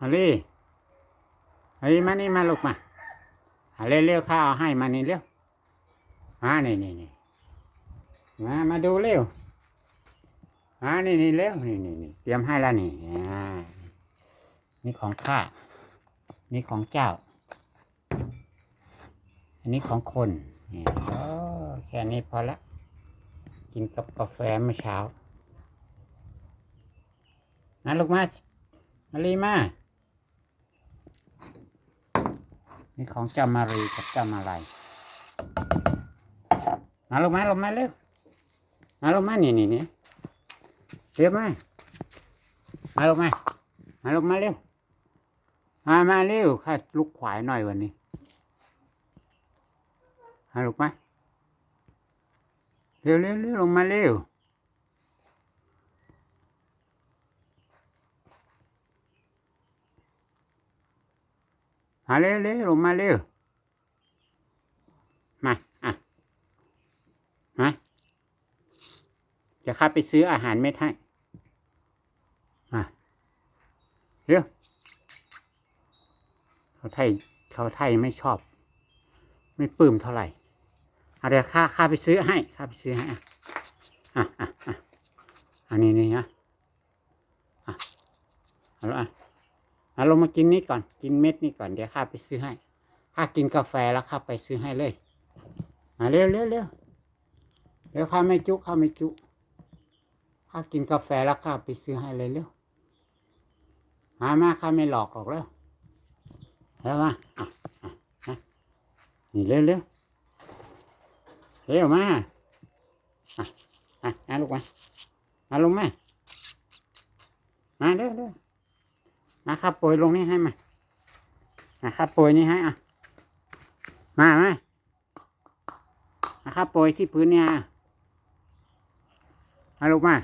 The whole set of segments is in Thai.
มาลีมาลีมานี่มาลูกมาหาเร็วๆข้าเอาให้มานี่เร็วมานี่นี่นี่มามาดูเร็วมานี่นี่เร็วนี่นี่นี่เตรียมให้แล้วนี่อ่านี่ของข้านี่ของเจ้า อันนี้ของคนนี่โอ้แค่นี้พอละกินกับกาแฟเมื่อเช้ามาลูกมามารีมา นี่ของจามารีกับจามาลายมาลงมาลงมาเร็วมาลงมานี่นี่นี่เร็วมามาลงมามาลงมาเร็วมามาเร็วข้าลุกขวายหน่อยวันนี้มาลูกมาเร็วเร็วเร็วลงมาเร็ว มาเร็วเร็วลงมาเร็วมาอะมาจะข้าไปซื้ออาหารเม็ดให้มาเร็วเขาไทยเขาไทยไม่ชอบ ไม่ปลื้มเท่าไหร่อาเดี๋ยวข้าข้าไปซื้อให้ข้าไปซื้อให้อะอะอะอะอันนี้นี่นะอะเอาละอะ เอาลงมากินนี่ก่อน กินเม็ดนี่ก่อน เดี๋ยวข้าไปซื้อให้ ข้ากินกาแฟแล้วข้าไปซื้อให้เลย มาเร็วเร็วเร็วเร็วข้าไม่จุข้าไม่จุข้ากินกาแฟแล้วข้าไปซื้อให้เลยเร็ว มามาข้าไม่หลอกหรอกแล้วเร็วมาอะอะอะนี่เร็วเร็วเร็วมาอะอะอะลูกมามาลงมามาเร็วเร็ว นะครับโปรยลงนี่ให้มานะครับโปรยนี่ให้อะ มาไหมนะครับโปรยที่พื้นเนี่ยมาลูกมา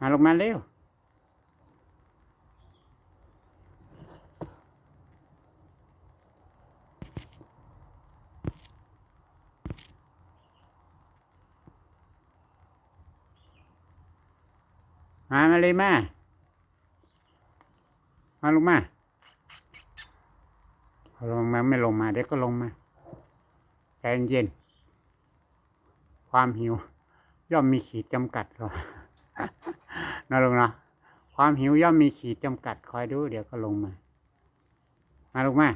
มาลงมาเร็ว มามาเลยมา มาลงมาลงมาไม่ลงมาเดี๋ยวก็ลงมาใจเย็น ความหิว ย่อมมีขีดจำกัดก่อนะลงเนาะความหิวย่อมมีขีดจำกัด คอยดู เดี๋ยวก็ลงมา มาลงมา